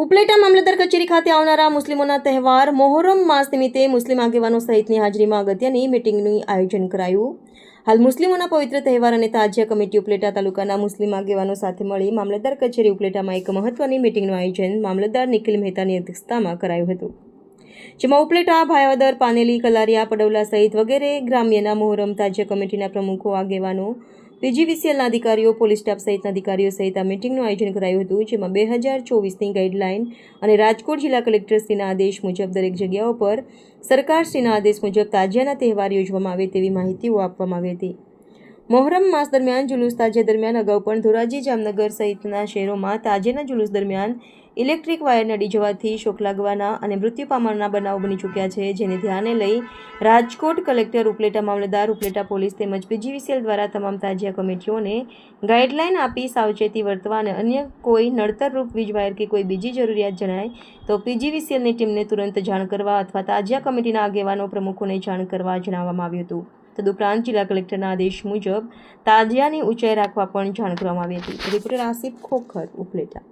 ઉપલેટા મામલતદાર કચેરી ખાતે આવનારા મુસ્લિમોના તહેવાર મોહરમ માસ નિમિત્તે મુસ્લિમ આગેવાનો સહિતની હાજરીમાં અગત્યની મિટિંગનું આયોજન કરાયું. હાલ મુસ્લિમોના પવિત્ર તહેવાર અને તાજિયા કમિટી ઉપલેટા તાલુકાના મુસ્લિમ આગેવાનો સાથે મળી મામલતદાર કચેરી ઉપલેટામાં એક મહત્વની મિટિંગનું આયોજન મામલતદાર નિખિલ મહેતાની અધ્યક્ષતામાં કરાયું હતું. જેમાં ઉપલેટા, ભાયાવદર, પાનેલી, કલારિયા પડવલા સહિત વગેરે ગ્રામ્યના મોહરમ, તાજિયા કમિટીના પ્રમુખો, આગેવાનો પીજીવીસીએલના અધિકારીઓ, પોલીસ સ્ટાફ સહિતના અધિકારીઓ સહિત આ મિટિંગનું આયોજન કરાયું હતું, જેમાં બે હજાર ચોવીસની ગાઈડલાઇન અને રાજકોટ જિલ્લા કલેક્ટરશ્રીના આદેશ મુજબ દરેક જગ્યાઓ પર સરકારશ્રીના આદેશ મુજબ તાજિયાના તહેવાર યોજવામાં આવે તેવી માહિતીઓ આપવામાં આવી હતી. મોહરમ માસ દરમિયાન જુલુસ તાજે દરમિયાન અગાઉ પણ ધોરાજી જામનગર સહિતના શહેરોમાં તાજેના જુલુસ દરમિયાન ઇલેક્ટ્રિક વાયર નડી જવાથી શોક લાગવાના અને મૃત્યુ પામવાના બનાવો બની ચૂક્યા છે, જેને ધ્યાને લઈ રાજકોટ કલેક્ટર ઉપલેટા મામલતદાર, ઉપલેટા પોલીસ તેમજ પીજીવીસીએલ દ્વારા તમામ તાજિયા કમિટીઓને ગાઈડલાઈન આપી સાવચેતી વર્તવા અને અન્ય કોઈ નડતરરૂપ વીજ વાયર કે કોઈ બીજી જરૂરિયાત જણાય તો પીજીવીસીએલની ટીમને તુરંત જાણ કરવા અથવા તાજિયા કમિટીના આગેવાનો પ્રમુખોને જાણ કરવા જણાવવામાં આવ્યું હતું. તદુપરાંત જિલ્લા કલેક્ટરના આદેશ મુજબ તાજિયાની ઊંચાઈ રાખવા પણ જાણ કરવામાં આવી હતી. રિપોર્ટર આસિફ ખોખર, ઉપલેટા.